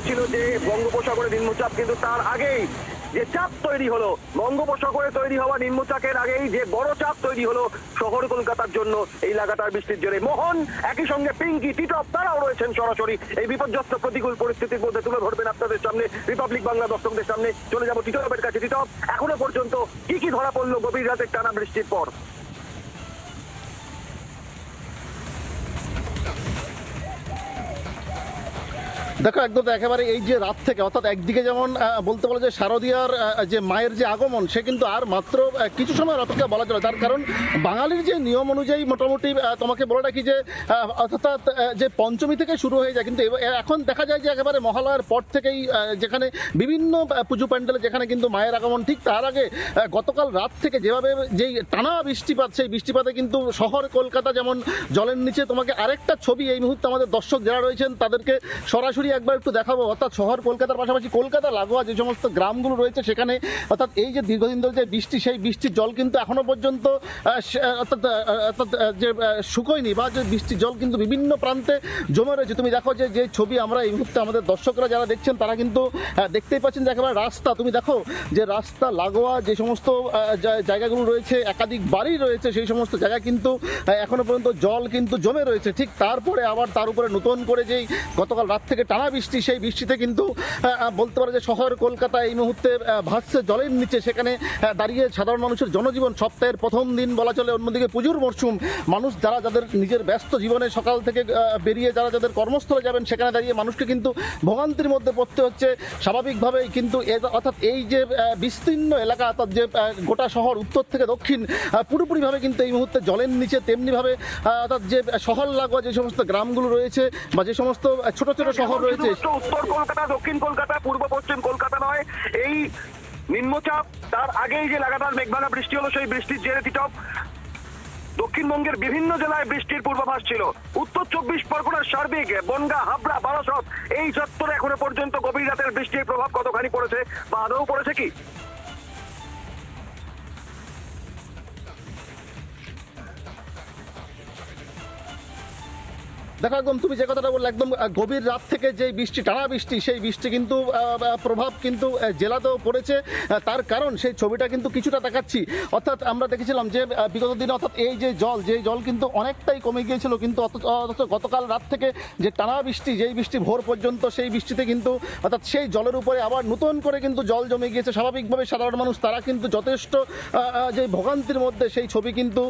বলেছিল যে বঙ্গোপসাগরে নিম্নচাপ, কিন্তু তার আগেই যে চাপ তৈরি হলো, বঙ্গোপসাগরে তৈরি হওয়া নিম্নচাপের আগেই যে বড় চাপ তৈরি হলো শহর কলকাতার জন্য এই লাগাতার বৃষ্টির জেরে। মোহন, একই সঙ্গে পিঙ্কি, টিটপ, তারাও রয়েছেন সরাসরি। এই বিপর্যস্ত প্রতিকূল পরিস্থিতির মধ্যে তুলে ধরবেন আপনাদের সামনে রিপাবলিক বাংলা দর্শকদের সামনে। চলে যাব টিটপের কাছে। টিটপ, এখনও পর্যন্ত কি কি ধরা পড়ল গভীর রাতের টানা বৃষ্টির পর? দেখো, একদম একেবারে এই যে রাত থেকে, অর্থাৎ একদিকে যেমন বলতে বলে যে শারদীয়ার যে মায়ের যে আগমন, সে কিন্তু আর মাত্র কিছু সময় অপেক্ষা বলা চলে তার কারণ বাঙালির যে নিয়ম অনুযায়ী মোটামুটি তোমাকে বলে রাখি যে অর্থাৎ যে পঞ্চমী থেকে শুরু হয়ে যায়, কিন্তু এখন দেখা যায় যে একেবারে মহালয়ার পর থেকেই যেখানে বিভিন্ন পুজো প্যান্ডেলে যেখানে কিন্তু মায়ের আগমন, ঠিক তার আগে গতকাল রাত থেকে যেভাবে, যেই টানা বৃষ্টিপাত, সেই বৃষ্টিপাতে কিন্তু শহর কলকাতা যেমন জলের নিচে তোমাকে আরেকটা ছবি এই মুহূর্তে আমাদের দর্শক যারা রয়েছেন, তাদেরকে সরাসরি একবার একটু দেখাবো। অর্থাৎ শহর কলকাতার পাশাপাশি কলকাতা, লাগোয়া যে সমস্ত গ্রামগুলো রয়েছে সেখানে, অর্থাৎ এই যে দীর্ঘদিন ধরে যে বৃষ্টি, সেই বৃষ্টির জল কিন্তু এখনও পর্যন্ত অর্থাৎ অর্থাৎ যে শুকোয়নি বা যে বৃষ্টির জল কিন্তু বিভিন্ন প্রান্তে জমে রয়েছে। তুমি দেখো যে যে ছবি আমরা এই মুহূর্তে আমাদের দর্শকরা যারা দেখছেন, তারা কিন্তু দেখতেই পাচ্ছেন যে একেবারে রাস্তা। তুমি দেখো যে রাস্তা, লাগোয়া যে সমস্ত জায়গাগুলো রয়েছে, একাধিক বাড়ি রয়েছে, সেই সমস্ত জায়গা কিন্তু এখনও পর্যন্ত জল কিন্তু জমে রয়েছে। ঠিক তারপরে আবার তার উপরে নতুন করে যেই গতকাল রাত থেকে টানা বৃষ্টি, সেই বৃষ্টিতে কিন্তু বলতে পারে যে শহর কলকাতা এই মুহূর্তে ভাসছে জলের নিচে। সেখানে দাঁড়িয়ে সাধারণ মানুষের জনজীবন, সপ্তাহের প্রথম দিন বলা চলে, অন্যদিকে পুজোর মরশুম। মানুষ যারা যাদের নিজের ব্যস্ত জীবনে সকাল থেকে বেরিয়ে যারা যাদের কর্মস্থলে যাবেন, সেখানে দাঁড়িয়ে মানুষকে কিন্তু ভোগান্তির মধ্যে পড়তে হচ্ছে। স্বাভাবিকভাবেই কিন্তু অর্থাৎ এই যে বিস্তীর্ণ এলাকা, অর্থাৎ যে গোটা শহর, উত্তর থেকে দক্ষিণ পুরোপুরিভাবে কিন্তু এই মুহূর্তে জলের নিচে, তেমনিভাবে অর্থাৎ যে, শহর লাগোয়া যে সমস্ত গ্রামগুলো রয়েছে, বা যে সমস্ত ছোট ছোট শহর রয়েছে। উত্তর কলকাতা, দক্ষিণ কলকাতা, পূর্ব, পশ্চিম কলকাতা নয়, এই নিম্নচাপ, তার আগেই যে লাগাতার বৃষ্টি হলো, সেই বৃষ্টির জেরে দক্ষিণবঙ্গের বিভিন্ন জেলায় বৃষ্টির পূর্বাভাস ছিল। উত্তর চব্বিশ পরগনার সার্বিক, বনগা, হাবড়া, বারাসত, এই চত্বরে এখনও পর্যন্ত গভীর রাতের বৃষ্টির প্রভাব কতখানি পড়েছে, বা আদৌ পড়েছে কি? দেখো একদম তুমি যে কথাটা বললে, একদম গভীর রাত থেকে যে বৃষ্টি, টানা বৃষ্টি, সেই বৃষ্টি কিন্তু প্রভাব কিন্তু জেলাতেও পড়েছে। তার কারণ সেই ছবিটা কিন্তু কিছুটা দেখাচ্ছি। অর্থাৎ আমরা দেখেছিলাম যে বিগত দিনে অর্থাৎ এই যে জল যে জল কিন্তু অনেকটাই কমে গিয়েছিল, কিন্তু অথচ গতকাল রাত থেকে যে টানা বৃষ্টি, যেই বৃষ্টি ভোর পর্যন্ত সেই বৃষ্টিতে কিন্তু, অর্থাৎ সেই জলের উপরে আবার নতুন করে কিন্তু জল জমে গিয়েছে। স্বাভাবিকভাবে সাধারণ মানুষ, তারা কিন্তু যথেষ্ট যে ভোগান্তির মধ্যে সেই ছবি কিন্তু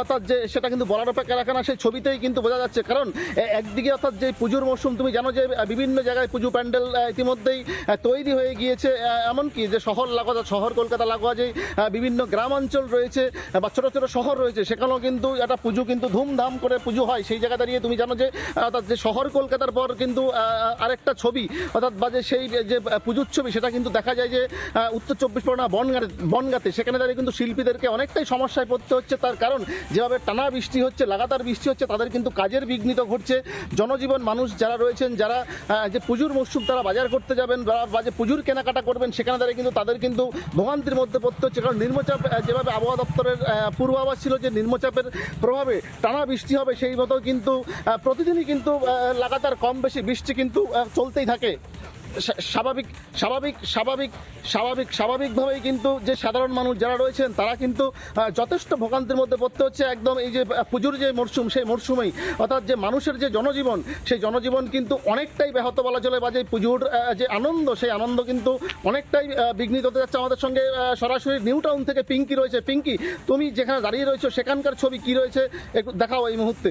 অর্থাৎ যে, সেটা কিন্তু বলার অপেক্ষা রাখে না। সেই ছবিতেই কিন্তু বোঝা যাচ্ছে। কারণ একদিকে অর্থাৎ যে পুজোর মরশুম, তুমি জানো যে বিভিন্ন জায়গায় পুজো প্যান্ডেল ইতিমধ্যেই তৈরি হয়ে গিয়েছে এমনকি যে শহর লাগোয়া, শহর কলকাতা লাগোয়া যে বিভিন্ন গ্রামাঞ্চল রয়েছে বা ছোটো ছোটো শহর রয়েছে, সেখানেও কিন্তু একটা পুজো কিন্তু ধুমধাম করে পুজো হয়। সেই জায়গা দাঁড়িয়ে তুমি জানো যে অর্থাৎ যে শহর কলকাতার পর কিন্তু আরেকটা ছবি, অর্থাৎ বা যে সেই, যে পুজোর ছবি, সেটা কিন্তু দেখা যায় যে উত্তর চব্বিশ পরগনা বনগাঁতে বনগাঁতে, সেখানে দাঁড়িয়ে কিন্তু শিল্পীদেরকে অনেকটাই সমস্যায় পড়তে হচ্ছে। তার কারণ, যেভাবে টানা বৃষ্টি হচ্ছে, লাগাতার বৃষ্টি হচ্ছে, তাদের কিন্তু কাজের বিঘ্নিত ঘটছে। জনজীবন মানুষ যারা রয়েছেন, যারা যে পুজোর মরশুম তারা বাজার করতে যাবেন বা যে পুজোর কেনাকাটা করবেন, সেখানে তারা কিন্তু, তাদের কিন্তু ভোগান্তির মধ্যে পড়তে হচ্ছে। কারণ নির্মচাপ যেভাবে আবহাওয়া দপ্তরের পূর্বাভাস ছিল যে নির্মচাপের প্রভাবে টানা বৃষ্টি হবে, সেই মতো কিন্তু প্রতিদিনই কিন্তু লাগাতার কম বেশি বৃষ্টি কিন্তু চলতেই থাকে। স্বাভাবিক স্বাভাবিক স্বাভাবিক স্বাভাবিক, স্বাভাবিকভাবেই কিন্তু যে সাধারণ মানুষ যারা রয়েছেন, তারা কিন্তু যথেষ্ট ভোগান্তির মধ্যে পড়তে হচ্ছে। একদম এই যে পুজোর যে মরশুম, সেই মরশুমেই, অর্থাৎ যে মানুষের যে জনজীবন, সেই জনজীবন কিন্তু অনেকটাই ব্যাহত বলা চলে বা যে পুজোর যে আনন্দ, সেই আনন্দ কিন্তু অনেকটাই বিঘ্নিত হতে যাচ্ছে আমাদের সঙ্গে সরাসরি নিউ টাউন থেকে পিঙ্কি রয়েছে। পিঙ্কি, তুমি যেখানে দাঁড়িয়ে রয়েছো, সেখানকার ছবি কি রয়েছে? একটু দেখাও এই মুহূর্তে।